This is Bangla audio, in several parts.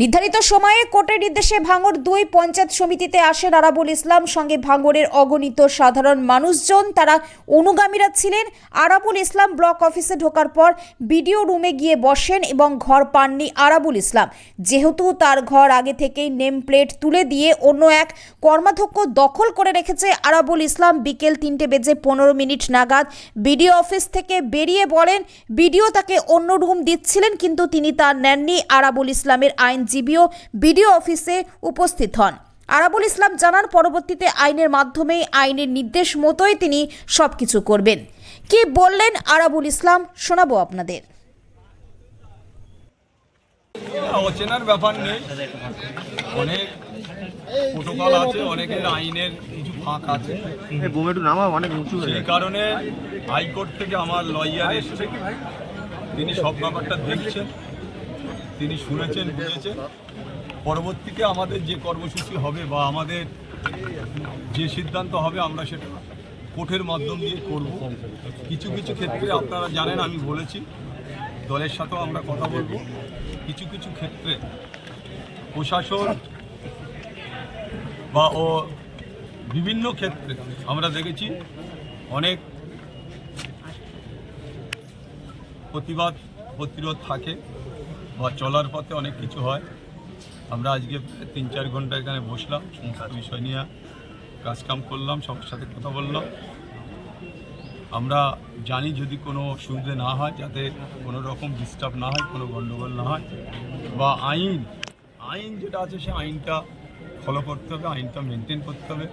নির্ধারিত সময়ে কোর্টের নির্দেশে ভাঙর দুই পঞ্চায়েত সমিতিতে আসেন আরাবুল ইসলাম। সঙ্গে ভাঙরের অগণিত সাধারণ মানুষজন, তারা অনুগামীরা ছিলেন। আরাবুল ইসলাম ব্লক অফিসে ঢোকার পর বিডিও রুমে গিয়ে বসেন এবং ঘর পাননি আরাবুল ইসলাম। যেহেতু তার ঘর আগে থেকেই নেম প্লেট তুলে দিয়ে অন্য এক কর্মাধ্যক্ষ দখল করে রেখেছে আরাবুল ইসলাম, বিকেল তিনটে বেজে পনেরো মিনিট নাগাদ। বিডিও অফিস থেকে বেরিয়ে বলেন, বিডিও তাকে অন্য রুম দিচ্ছিলেন, কিন্তু তিনি তা নেননি। আরাবুল ইসলামের আইনজীবীও বিডিও অফিসে উপস্থিত হন। আরাবুল ইসলাম জানান পরবর্তীতে আইনের মাধ্যমে আইনের নির্দেশ মতোই তিনি সবকিছু করবেন। কি বললেন আরাবুল ইসলাম? শোনাবো আপনাদের। অচেনার ব্যাপার নেই। অনেক প্রোটোকল আছে অনেকের আইনের কিছু ফাঁক আছে। এই নামা অনেক উঁচু সেই কারণে হাইকোর্ট থেকে আমার লয়ার এসছে। তিনি সব ব্যাপারটা দেখছেন। তিনি শুনেছেন, বুঝেছেন। পরবর্তীতে আমাদের যে কর্মসূচি হবে বা আমাদের যে সিদ্ধান্ত হবে, আমরা সেটা কোর্টের মাধ্যম দিয়ে করব। কিছু কিছু ক্ষেত্রে আপনারা জানেন, আমি বলেছি। দলের সাথেও আমরা কথা বলব। কিছু কিছু ক্ষেত্রে প্রশাসন বা ও বিভিন্ন ক্ষেত্রে আমরা দেখেছি অনেক প্রতিবাদ, প্রতিরোধ থাকে। বা চলার পথে অনেক কিছু হয়। আমরা আজকে তিন চার ঘণ্টা এখানে বসলাম, সমস্ত বিষয় নিয়ে কাজকাম করলাম, সবার সাথে কথা বললাম। আমরা জানি যদি কোনো অসুবিধে না হয়, যাতে কোনো রকম ডিস্টার্ব না হয়, কোনো গণ্ডগোল না হয়, বা আইন আইন যেটা আছে সে আইনটা ফলো করতে হবে, আইনটা মেনটেন করতে হবে।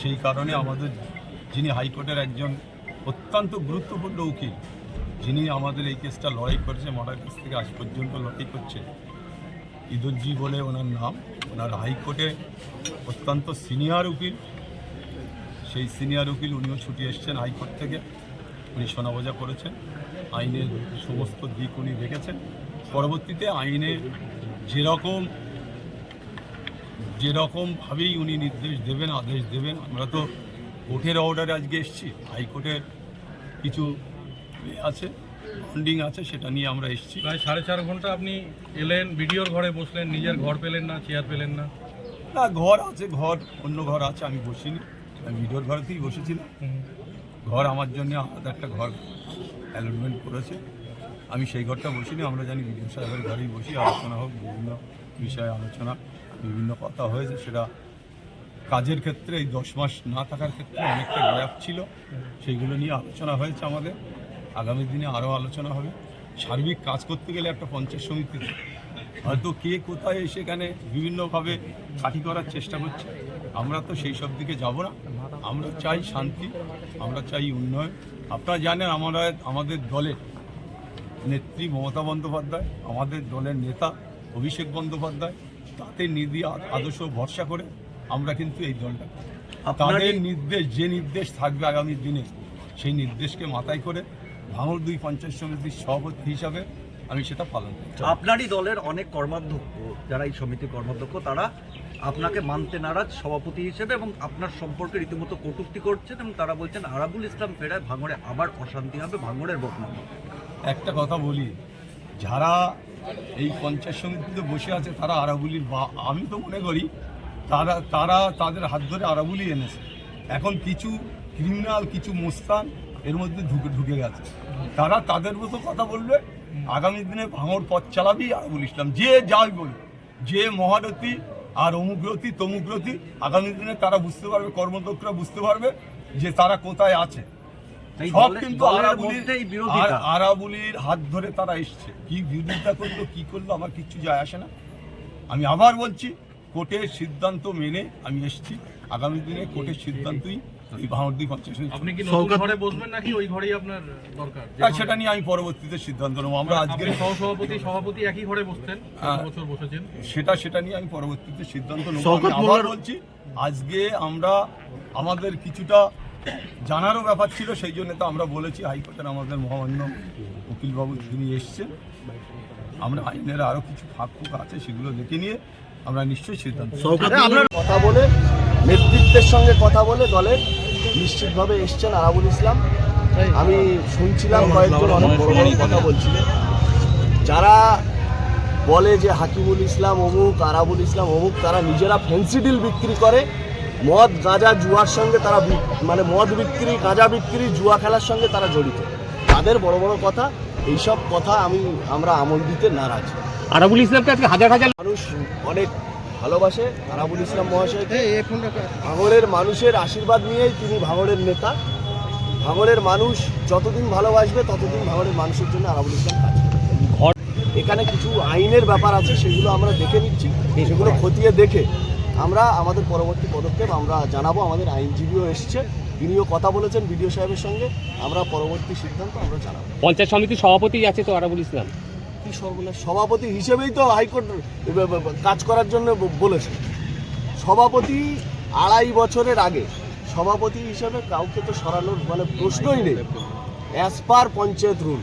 সেই কারণে আমাদের যিনি হাইকোর্টের একজন অত্যন্ত গুরুত্বপূর্ণ উকিল যিনি আমাদের এই কেসটা লড়াই করেছে, মার্ডার কেস থেকে আজ পর্যন্ত লড়াই করছে ইদুলজি বলে ওনার নাম। ওনার হাইকোর্টে অত্যন্ত সিনিয়র উকিল। সেই সিনিয়র উকিল উনিও ছুটি এসছেন হাইকোর্ট থেকে। উনি শোনাবোজা করেছেন। আইনের সমস্ত দিক উনি দেখেছেন। পরবর্তীতে আইনে যেরকম যেরকমভাবেই উনি নির্দেশ দেবেন, আদেশ দেবেন, আমরা তো কোর্টের অর্ডারে আজকে এসেছি। হাইকোর্টের কিছু আছে বন্ডিং আছে সেটা নিয়ে আমরা এসেছি। প্রায় সাড়ে চার ঘণ্টা আপনি এলেন ভিডিওর ঘরে বসলেন নিজের ঘর পেলেন না চেয়ার পেলেন না? না ঘর আছে ঘর অন্য ঘর আছে আমি বসিনি। আমি ভিডিওর ঘরেতেই বসেছিলাম। ঘর আমার জন্য আলাদা একটা ঘর অ্যালটমেন্ট করেছে। আমি সেই ঘরটা বসিনি আমরা জানি বিডিও সাহেবের ঘরেই বসি আলোচনা হোক বিভিন্ন বিষয়ে আলোচনা বিভিন্ন কথা হয়েছে সেটা কাজের ক্ষেত্রে এই দশ মাস না থাকার ক্ষেত্রে অনেকটা গ্যাপ ছিল। সেইগুলো নিয়ে আলোচনা হয়েছে আমাদের। আগামী দিনে আরও আলোচনা হবে। সার্বিক কাজ করতে গেলে একটা পঞ্চায়েত সমিতিতে হয়তো কে কোথায় সেখানে বিভিন্নভাবে কাঠি করার চেষ্টা করছে। আমরা তো সেই সব দিকে যাব না। আমরা চাই শান্তি আমরা চাই উন্নয়ন। আপনারা জানেন আমরা আমাদের দলের নেত্রী মমতা বন্দ্যোপাধ্যায় আমাদের দলের নেতা অভিষেক বন্দ্যোপাধ্যায় তাতে নিধি আদর্শ ভরসা করে আমরা কিন্তু এই দলটা। তাদের নির্দেশ যে নির্দেশ থাকবে আগামী দিনে সেই নির্দেশকে মাথায় করে ভাঙড় দুই পঞ্চায়েত সমিতির সভাপতি হিসাবে আমি সেটা পালন করছি। আপনারই দলের অনেক কর্মাধ্যক্ষ যারা এই সমিতির কর্মাধ্যক্ষ তারা আপনাকে মানতে নারাজ সভাপতি হিসেবে এবং আপনার সম্পর্কে রীতিমতো কটূক্তি করছেন এবং তারা বলছেন আরাবুল ইসলাম ফেরায় ভাঙড়ে আবার অশান্তি হবে ভাঙড়ের বদনাম একটা কথা বলি যারা এই পঞ্চায়েত সমিতিতে বসে আছে তারা আরাবুলির বা আমি তো মনে করি তারা তারা তাদের হাত ধরে আরাবুলি এনেছে। এখন কিছু ক্রিমিনাল কিছু মোস্তান এর মধ্যে ঢুকে ঢুকে গেছে। তারা তাদের মতো কথা বলবে আগামী দিনে ভাঙর পথ চালাবি আরাবুল ইসলাম। যে যাই বলি যে মহারথী আর অমুগ্রতি তমুগ্রতি আগামী দিনে তারা বুঝতে পারবে কর্মদক্ষরা বুঝতে পারবে যে তারা কোথায় আছে। সব কিন্তু আরাবুলির হাত ধরে তারা এসছে। কি বিরোধিতা করল কি করল আমার কিচ্ছু যায় আসে না। আমি আবার বলছি কোর্টের সিদ্ধান্ত মেনে আমি এসেছি। আগামী দিনে কোর্টের সিদ্ধান্তই এই ভাঙড়দি পঞ্চায়েত আপনি কি নতুন ঘরে বসবেন নাকি ওই ঘরেই আপনার দরকার? আর সেটা নিয়ে আমি পরবর্তীতে সিদ্ধান্ত নেব। আমরা আজকে সহসভাপতি সভাপতি একই ঘরে বসতেন হ্যাঁ। বছর বসেছেন? সেটা সেটা নিয়ে আমি পরবর্তীতে সিদ্ধান্ত নেব। আমি আবার বলছি আজকে আমরা আমাদের কিছুটা জানারও ব্যাপার ছিল সেই জন্য তো আমরা বলেছি হাইকোর্টের আমাদের মহামান্য উকিলবাবু তিনি এসছেন আমরা আইনের আরও কিছু ফাঁক ফুক আছে সেগুলো দেখে নিয়ে আমরা নিশ্চয়ই সিদ্ধান্ত কথা বলে নেতৃত্বের সঙ্গে কথা বলে দলের নিশ্চিতভাবে এসছেন আরাবুল ইসলাম। আমি শুনছিলাম কয়েকজন অনেক বড় বড় কথা বলছিলেন। যারা বলে যে হাকিমুল ইসলাম অমুক আরাবুল ইসলাম অমুক তারা নিজেরা ফ্যান্সি ডিল বিক্রি করে। মদ গাঁজা জুয়ার সঙ্গে তারা মানে মদ বিক্রি গাঁজা বিক্রি জুয়া খেলার সঙ্গে তারা জড়িত। তাদের বড় বড় কথা এইসব কথা আমি আমরা আমল দিতে নারাজ। আরাবুল ইসলামকে আজকে হাজার হাজার মানুষ অনেক ভালোবাসে আরাবুল ইসলাম মহাশয়কে। ভাঙড়ের মানুষের আশীর্বাদ নিয়েই তিনি ভাঙড়ের নেতা। ভাঙড়ের মানুষ যতদিন ভালোবাসবে ততদিন ভাঙড়ের মানুষের জন্য আরাবুল ইসলাম কাজ করবে। এখানে কিছু আইনের ব্যাপার আছে সেগুলো আমরা দেখে নিচ্ছি। সেগুলো খতিয়ে দেখে আমরা আমাদের পরবর্তী পদক্ষেপ আমরা জানাব। আমাদের আইনজীবীও এসছে তিনিও কথা বলেছেন বিডিও সাহেবের সঙ্গে। আমরা পরবর্তী সিদ্ধান্ত আমরা জানাব। পঞ্চায়েত সমিতির সভাপতি আছে তো আরাবুল ইসলাম। কি সর্বনাশ সভাপতি হিসেবেই তো হাইকোর্ট কাজ করার জন্য বলেছে। সভাপতি আড়াই বছরের আগে, সভাপতি হিসেবে কাউকে তো সরানোর মানে প্রশ্নই নেই। As per panchayat rule